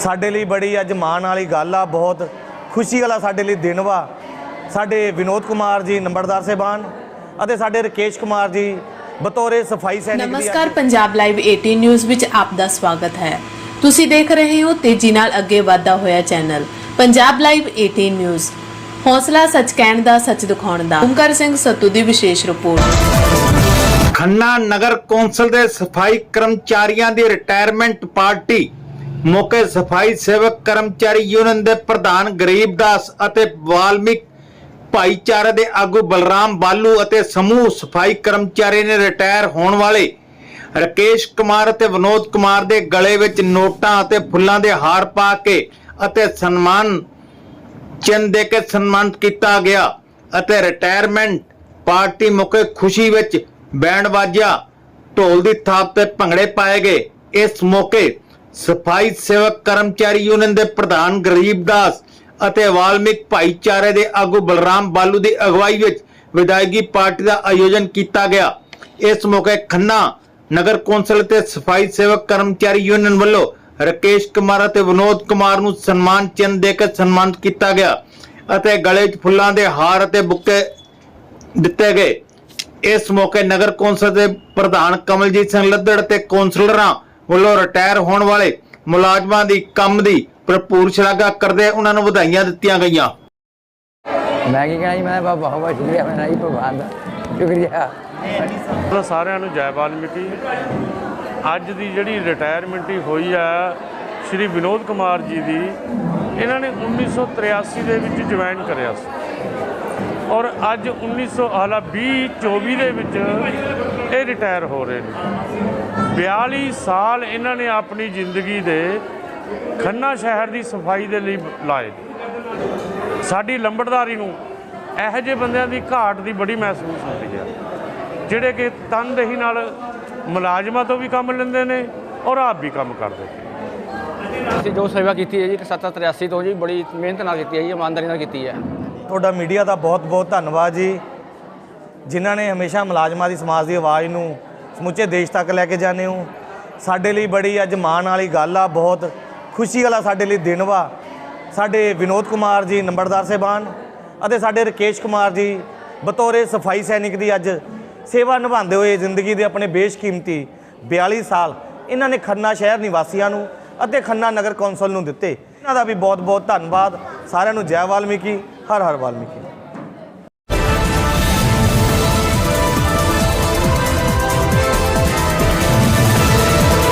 ਸਾਡੇ ਲਈ ਬੜੀ ਅੱਜ ਮਾਣ ਵਾਲੀ ਗੱਲ ਆ ਬਹੁਤ ਖੁਸ਼ੀ ਵਾਲਾ ਸਾਡੇ ਲਈ ਦਿਨ ਵਾ। ਸਾਡੇ ਵਿਨੋਦ ਕੁਮਾਰ ਜੀ ਨੰਬਰਦਾਰ ਸਾਹਿਬਾਨ ਅਤੇ ਸਾਡੇ ਰਕੇਸ਼ ਕੁਮਾਰ ਜੀ ਬਤੌਰੇ ਸਫ਼ਾਈ ਸੈਨਿਕ ਦੀ ਨਮਸਕਾਰ ਪੰਜਾਬ ਲਾਈਵ 18 ਨਿਊਜ਼ ਵਿੱਚ ਆਪ ਦਾ ਸਵਾਗਤ ਹੈ। ਤੁਸੀਂ ਦੇਖ ਰਹੇ ਹੋ ਤੇਜ਼ੀ ਨਾਲ ਅੱਗੇ ਵਧਦਾ ਹੋਇਆ ਚੈਨਲ ਪੰਜਾਬ ਲਾਈਵ 18 ਨਿਊਜ਼। ਹੌਸਲਾ ਸੱਚ ਕਹਿਣ ਦਾ ਸੱਚ ਦਿਖਾਉਣ ਦਾ। ਓਮਕਾਰ ਸਿੰਘ ਸੱਤੂ ਦੀ ਵਿਸ਼ੇਸ਼ ਰਿਪੋਰਟ। ਖੰਨਾ ਨਗਰ ਕੌਂਸਲ ਦੇ ਸਫ਼ਾਈ ਕਰਮਚਾਰੀਆਂ ਦੀ ਰਿਟਾਇਰਮੈਂਟ ਪਾਰਟੀ ਮੌਕੇ ਸਫ਼ਾਈ ਸੇਵਕ, ਕਰਮਚਾਰੀ, ਯੂਨੀਅਨ ਦੇ ਪ੍ਰਧਾਨ ਗਰੀਬਦਾਸ ਅਤੇ ਵਾਲਮਿਕ ਭਾਈਚਾਰੇ ਦੇ ਆਗੂ ਬਲਰਾਮ ਬਾਲੂ ਅਤੇ ਸਮੂਹ ਸਫ਼ਾਈ ਕਰਮਚਾਰੀ ਨੇ ਰਿਟਾਇਰ ਹੋਣ ਵਾਲੇ ਰਕੇਸ਼ ਕੁਮਾਰ ਅਤੇ ਵਿਨੋਦ ਕੁਮਾਰ ਦੇ ਗਲੇ ਵਿੱਚ ਨੋਟਾਂ ਅਤੇ ਫੁੱਲਾਂ ਦੇ ਹਾਰ ਪਾ ਕੇ ਅਤੇ ਸਨਮਾਨ, ਚਿੰਨ੍ਹ ਦੇ ਕੇ ਸਨਮਾਨਿਤ ਕੀਤਾ ਗਿਆ ਅਤੇ ਰਿਟਾਇਰਮੈਂਟ ਪਾਰਟੀ ਮੌਕੇ ਖੁਸ਼ੀ ਵਿੱਚ ਬੈਂਡ ਵਾਜਿਆ। ਢੋਲ ਦੀ ਥਾਪ ਤੇ ਭੰਗੜੇ ਪਾਏ ਗਏ। ਇਸ ਮੌਕੇ ਸਫ਼ਾਈ ਸੇਵਕ ਕਰਮਚਾਰੀ ਯੂਨੀਅਨ ਦੇ ਪ੍ਰਧਾਨ ਗਰੀਬਦਾਸ ਅਤੇ ਵਾਲਮਿਕ ਭਾਈਚਾਰੇ ਦੇ ਆਗੂ ਬਲਰਾਮ ਬਾਲੂ ਦੀ ਅਗਵਾਈ ਵਿੱਚ ਵਿਦਾਇਗੀ ਪਾਰਟੀ ਦਾ ਆਯੋਜਨ ਕੀਤਾ ਗਿਆ। ਇਸ ਮੌਕੇ ਖੰਨਾ ਨਗਰ ਕੌਂਸਲ ਤੇ ਸਫ਼ਾਈ ਸੇਵਕ ਕਰਮਚਾਰੀ ਯੂਨੀਅਨ ਵੱਲੋਂ ਰਕੇਸ਼ ਕੁਮਾਰ ਅਤੇ ਵਿਨੋਦ ਕੁਮਾਰ ਨੂੰ ਸਨਮਾਨ ਚਿੰਨ੍ਹ ਦੇ ਕੇ ਸਨਮਾਨਿਤ ਕੀਤਾ ਗਿਆ ਅਤੇ ਗਲੇ 'ਚ ਫੁੱਲਾਂ ਦੇ ਹਾਰ ਅਤੇ ਬੁੱਕੇ ਦਿੱਤੇ ਗਏ। ਇਸ ਮੌਕੇ ਨਗਰ ਕੌਂਸਲ ਦੇ ਪ੍ਰਧਾਨ ਕਮਲਜੀਤ ਸਿੰਘ ਲੱਦੜ ਤੇ ਕੌਂਸਲਰਾਂ ਵੱਲੋਂ ਰਿਟਾਇਰ ਹੋਣ ਵਾਲੇ ਮੁਲਾਜ਼ਮਾਂ ਦੀ ਕੰਮ ਦੀ ਭਰਪੂਰ ਸ਼ਲਾਘਾ ਕਰਦੇ ਉਹਨਾਂ ਨੂੰ ਵਧਾਈਆਂ ਦਿੱਤੀਆਂ ਗਈਆਂ। ਮੈਂ ਕੀ ਕਹਿਣਾ ਜੀ ਮੈਂ ਬਹੁਤ ਬਹੁਤ ਸ਼ੁਕਰੀਆ ਮੇਰਾ ਜੀ ਭਗਵਾਨ ਦਾ ਸ਼ੁਕਰੀਆ। ਉਹਨਾਂ ਸਾਰਿਆਂ ਨੂੰ ਜੈ ਵਾਲਮੀਕੀ। ਅੱਜ ਦੀ ਜਿਹੜੀ ਰਿਟਾਇਰਮੈਂਟ ਹੋਈ ਆ ਸ਼੍ਰੀ ਵਿਨੋਦ ਕੁਮਾਰ ਜੀ ਦੀ ਇਹਨਾਂ ਨੇ 1983 ਦੇ ਵਿੱਚ ਜੁਆਇਨ ਕਰਿਆ ਸੀ। ਔਰ ਅੱਜ 1900 ਹਾਲਾ 20 24 ਦੇ ਵਿੱਚ ਇਹ ਰਿਟਾਇਰ ਹੋ ਰਹੇ ਨੇ। 42 ਸਾਲ ਇਹਨਾਂ ਨੇ ਆਪਣੀ ਜ਼ਿੰਦਗੀ ਦੇ ਖੰਨਾ ਸ਼ਹਿਰ ਦੀ ਸਫ਼ਾਈ ਦੇ ਲਈ ਲਾਏ। ਸਾਡੀ ਲੰਬੜਦਾਰੀ ਨੂੰ ਇਹੋ ਜਿਹੇ ਬੰਦਿਆਂ ਦੀ ਘਾਟ ਦੀ ਬੜੀ ਮਹਿਸੂਸ ਹੁੰਦੀ ਹੈ ਜਿਹੜੇ ਕਿ ਤਨਦੇਹੀ ਨਾਲ ਮੁਲਾਜ਼ਮਾਂ ਤੋਂ ਵੀ ਕੰਮ ਲੈਂਦੇ ਨੇ ਔਰ ਆਪ ਵੀ ਕੰਮ ਕਰਦੇ ਨੇ। ਅਸੀਂ ਜੋ ਸੇਵਾ ਕੀਤੀ ਹੈ ਜੀ 783 ਤੋਂ ਜੀ ਬੜੀ ਮਿਹਨਤ ਨਾਲ ਕੀਤੀ ਹੈ ਜੀ ਇਮਾਨਦਾਰੀ ਨਾਲ ਕੀਤੀ ਹੈ। ਤੁਹਾਡਾ ਮੀਡੀਆ ਦਾ ਬਹੁਤ ਬਹੁਤ ਧੰਨਵਾਦ ਜੀ ਜਿਨ੍ਹਾਂ ਨੇ ਹਮੇਸ਼ਾ ਮੁਲਾਜ਼ਮਾਂ ਦੀ ਸਮਾਜ ਦੀ ਆਵਾਜ਼ ਨੂੰ ਸਮੁੱਚੇ ਦੇਸ਼ ਤੱਕ ਲੈ ਕੇ ਜਾਂਦੇ ਹੋ। ਸਾਡੇ ਲਈ ਬੜੀ ਅੱਜ ਮਾਣ ਵਾਲੀ ਗੱਲ ਆ, ਬਹੁਤ ਖੁਸ਼ੀ ਵਾਲਾ ਸਾਡੇ ਲਈ ਦਿਨ ਵਾ। ਸਾਡੇ ਵਿਨੋਦ ਕੁਮਾਰ ਜੀ ਨੰਬਰਦਾਰ ਸਾਹਿਬਾਨ ਅਤੇ ਸਾਡੇ ਰਕੇਸ਼ ਕੁਮਾਰ ਜੀ ਬਤੌਰੇ ਸਫ਼ਾਈ ਸੈਨਿਕ ਦੀ ਅੱਜ ਸੇਵਾ ਨਿਭਾਉਂਦੇ ਹੋਏ ਜ਼ਿੰਦਗੀ ਦੇ ਆਪਣੇ ਬੇਸ਼ਕੀਮਤੀ 42 ਸਾਲ ਇਹਨਾਂ ਨੇ ਖੰਨਾ ਸ਼ਹਿਰ ਨਿਵਾਸੀਆਂ ਨੂੰ ਅਤੇ ਖੰਨਾ ਨਗਰ ਕੌਂਸਲ ਨੂੰ ਦਿੱਤੇ। ਇਹਨਾਂ ਦਾ ਵੀ ਬਹੁਤ ਬਹੁਤ ਧੰਨਵਾਦ। ਸਾਰਿਆਂ ਨੂੰ ਜੈ ਵਾਲਮੀਕੀ ਹਰ ਹਰ ਵਾਲਮੀਕੀ।